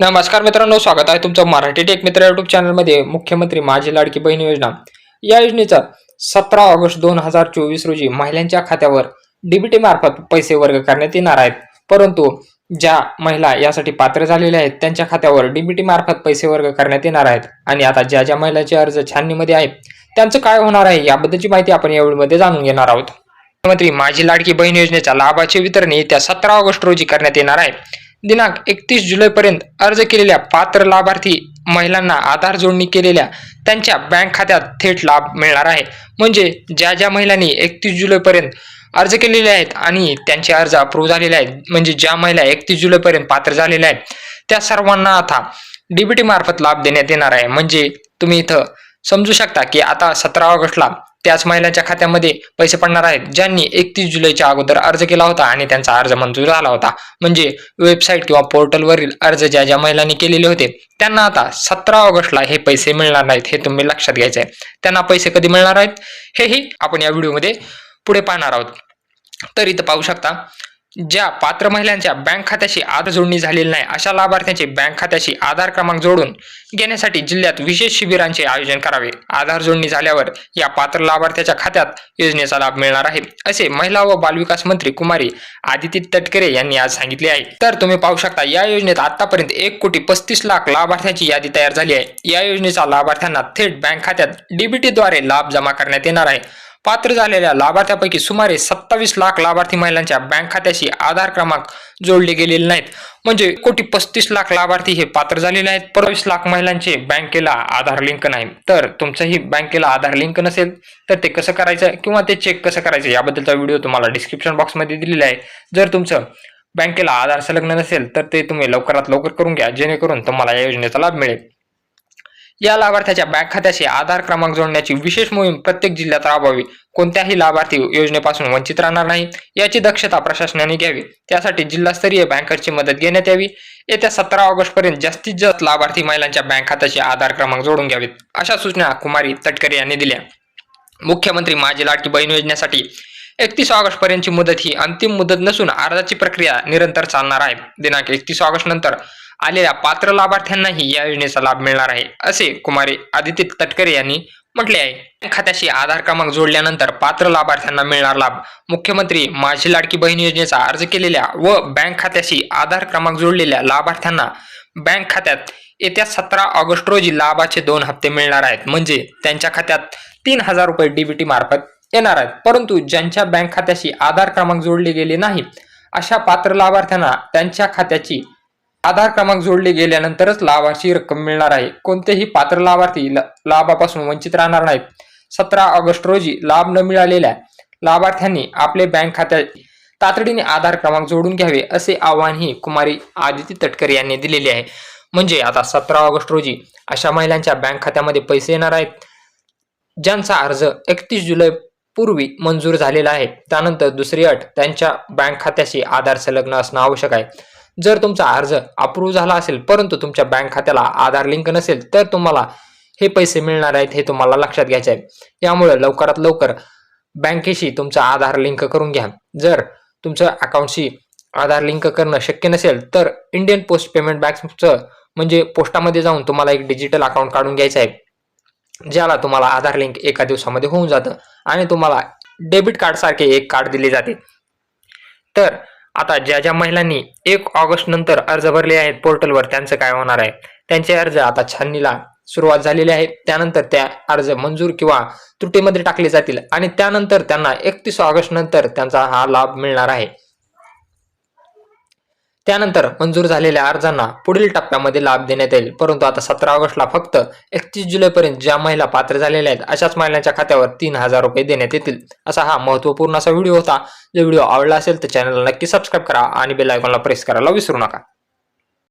नमस्कार मित्रांनो स्वागत आहे तुमचं मराठी टेक मित्र युट्यूब चॅनलमध्ये. मुख्यमंत्री माझी लाडकी बहीण योजना. या योजनेचा सतरा ऑगस्ट दोन हजार चोवीस रोजी महिलांच्या खात्यावर डीबीटी मार्फत पैसे वर्ग करण्यात येणार आहेत. परंतु ज्या महिला यासाठी पात्र झालेल्या आहेत त्यांच्या खात्यावर डीबीटी मार्फत पैसे वर्ग करण्यात येणार आहेत. आणि आता ज्या ज्या महिलांचे अर्ज छाननीमध्ये आहेत त्यांचं काय होणार आहे याबद्दलची माहिती आपण या व्हिडिओमध्ये जाणून घेणार आहोत. मुख्यमंत्री माझी लाडकी बहीण योजनेच्या लाभाचे वितरण येत्या सतरा ऑगस्ट रोजी करण्यात येणार आहे. दिनांक एकतीस जुलैपर्यंत अर्ज केलेल्या पात्र लाभार्थी महिलांना आधार जोडणी केलेल्या त्यांच्या बँक खात्यात थेट लाभ मिळणार आहे. म्हणजे ज्या ज्या महिलांनी एकतीस जुलैपर्यंत अर्ज केलेले आहेत आणि त्यांचे अर्ज अप्रूव्ह झालेले आहेत म्हणजे ज्या महिला एकतीस जुलैपर्यंत पात्र झालेल्या आहेत त्या सर्वांना आता डीबीटी मार्फत लाभ देण्यात येणार आहे. म्हणजे तुम्ही इथं समजू शकता की आता सतरा ऑगस्टला त्याच महिलांच्या खात्यामध्ये पैसे पडणार आहेत ज्यांनी एकतीस जुलैच्या अगोदर अर्ज केला होता आणि त्यांचा अर्ज मंजूर झाला होता. म्हणजे वेबसाईट किंवा पोर्टलवरील अर्ज ज्या ज्या महिलांनी केलेले होते त्यांना आता सतरा ऑगस्टला हे पैसे मिळणार नाहीत हे तुम्ही लक्षात घ्यायचं आहे त्यांना पैसे कधी मिळणार आहेत? हेही आपण या व्हिडिओमध्ये पुढे पाहणार आहोत. तर इथं पाहू शकता ज्या पात्र महिलांच्या बँक खात्याशी आधार जोडणी झालेली नाही अशा लाभार्थ्यांचे बँक खात्याशी आधार क्रमांक जोडून घेण्यासाठी जिल्ह्यात विशेष शिबिरांचे आयोजन करावे. आधार जोडणी झाल्यावर या पात्र लाभार्थ्याच्या खात्यात योजनेचा लाभ मिळणार आहे असे महिला व बालविकास मंत्री कुमारी आदिती तटकरे यांनी आज सांगितले आहे. तर तुम्ही पाहू शकता या योजनेत आतापर्यंत एक कोटी पस्तीस लाख लाभार्थ्यांची यादी तयार झाली आहे. या योजनेचा लाभार्थ्यांना थेट बँक खात्यात डीबीटीद्वारे लाभ जमा करण्यात येणार आहे. पात्र झालेल्या लाभार्थ्यापैकी सुमारे सत्तावीस लाख लाभार्थी महिलांच्या बँक खात्याशी आधार क्रमांक जोडले गेलेले नाहीत. म्हणजे कोटी पस्तीस लाख लाभार्थी हे पात्र झालेले आहेत परवीस लाख महिलांचे बँकेला आधार लिंक नाही. तर तुमचंही बँकेला आधार लिंक नसेल तर ते कसं करायचं किंवा ते चेक कसं करायचं याबद्दलचा व्हिडिओ तुम्हाला डिस्क्रिप्शन बॉक्समध्ये दिलेला आहे. जर तुमचं बँकेला आधार संलग्न नसेल तर ते तुम्ही लवकरात लवकर करून घ्या जेणेकरून तुम्हाला या योजनेचा लाभ मिळेल. या लाभार्थ्याच्या बँक खात्याशी आधार क्रमांक जोडण्याची विशेष मोहीम प्रत्येक जिल्ह्यात राबवावी. कोणत्याही लाभार्थी योजनेपासून वंचित राहणार नाही याची दक्षता प्रशासनाने घ्यावी. त्यासाठी जिल्हास्तरीय बँकरची मदत घेण्यात यावी. येत्या सतरा ऑगस्ट पर्यंत जास्तीत जास्त लाभार्थी महिलांच्या बँक खात्याशी आधार क्रमांक जोडून घ्यावेत अशा सूचना कुमारी तटकरे यांनी दिल्या. मुख्यमंत्री माझी लाडकी बहीण योजनेसाठी एकतीस ऑगस्ट पर्यंतची मुदत ही अंतिम मुदत नसून अर्जाची प्रक्रिया निरंतर चालणार आहे. दिनांक एकतीस ऑगस्ट नंतर आलेल्या पात्र लाभार्थ्यांनाही या योजनेचा लाभ मिळणार आहे असे कुमारी आदित्य तटकरे यांनी म्हटले आहे. बँक खात्याशी आधार क्रमांक जोडल्यानंतर पात्र लाभार्थ्यांना मिळणार लाभ मुख्यमंत्री माझी लाडकी बहीण योजनेचा अर्ज केलेल्या व बँक खात्याशी आधार क्रमांक जोडलेल्या लाभार्थ्यांना बँक खात्यात येत्या सतरा ऑगस्ट रोजी लाभाचे दोन हप्ते मिळणार आहेत. म्हणजे त्यांच्या खात्यात तीन हजार रुपये डीबीटी मार्फत येणार आहेत. परंतु ज्यांच्या बँक खात्याशी आधार क्रमांक जोडले गेले नाही अशा पात्र लाभार्थ्यांना त्यांच्या खात्याची आधार क्रमांक जोडले गेल्यानंतरच लाभाची रक्कम मिळणार आहे. कोणतेही पात्र लाभार्थी ल- लाभापासून वंचित राहणार नाहीत. सतरा ऑगस्ट रोजी लाभ न मिळालेल्या लाभार्थ्यांनी आपले बँक खात्यात तातडीने आधार क्रमांक जोडून घ्यावे असे आवाहनही कुमारी आदिती तटकरे यांनी दिलेले आहे. म्हणजे आता सतरा ऑगस्ट रोजी अशा महिलांच्या बँक खात्यामध्ये पैसे येणार आहेत. ज्यांचा अर्ज एकतीस जुलै पूर्वी मंजूर झालेला आहे. त्यानंतर दुसरी अट त्यांच्या बँक खात्याशी आधार संलग्न असणं आवश्यक आहे. जर तुमचा अर्ज अप्रूव्ह झाला असेल परंतु तुमच्या बँक खात्याला आधार लिंक नसेल तर तुम्हाला हे पैसे मिळणार आहेत हे तुम्हाला लक्षात घ्यायचे आहे. यामुळे लवकरात लवकर बँकेशी तुमचा आधार लिंक करून घ्या. जर तुमचं अकाउंटशी आधार लिंक करणं शक्य नसेल तर इंडियन पोस्ट पेमेंट बँकचं म्हणजे पोस्टामध्ये जाऊन तुम्हाला एक डिजिटल अकाउंट काढून घ्यायचं आहे. ज्याला तुम्हाला आधार लिंक एका दिवसामध्ये होऊन जातं आणि तुम्हाला डेबिट कार्डसारखे एक कार्ड दिले जाते. तर आता ज्या ज्या महिलांनी एक ऑगस्ट नंतर अर्ज भरले आहेत पोर्टलवर त्यांचं काय होणार आहे? त्यांचे अर्ज आता छाननीला सुरुवात झालेली आहे. त्यानंतर त्या अर्ज मंजूर किंवा त्रुटीमध्ये टाकले जातील आणि त्यानंतर त्यांना एकतीस ऑगस्ट नंतर त्यांचा हा लाभ मिळणार आहे. त्यानंतर मंजूर झालेल्या अर्जांना पुढील टप्प्यामध्ये लाभ देण्यात येईल. परंतु आता सतरा ऑगस्टला फक्त एकतीस जुलैपर्यंत ज्या महिला पात्र झालेल्या आहेत अशाच महिलांच्या खात्यावर तीन हजार रुपये देण्यात येतील. असा हा महत्त्वपूर्ण असा व्हिडिओ होता. जो व्हिडिओ आवडला असेल तर चॅनलला नक्की सबस्क्राईब करा आणि बेल आयकॉनला प्रेस करायला विसरू नका.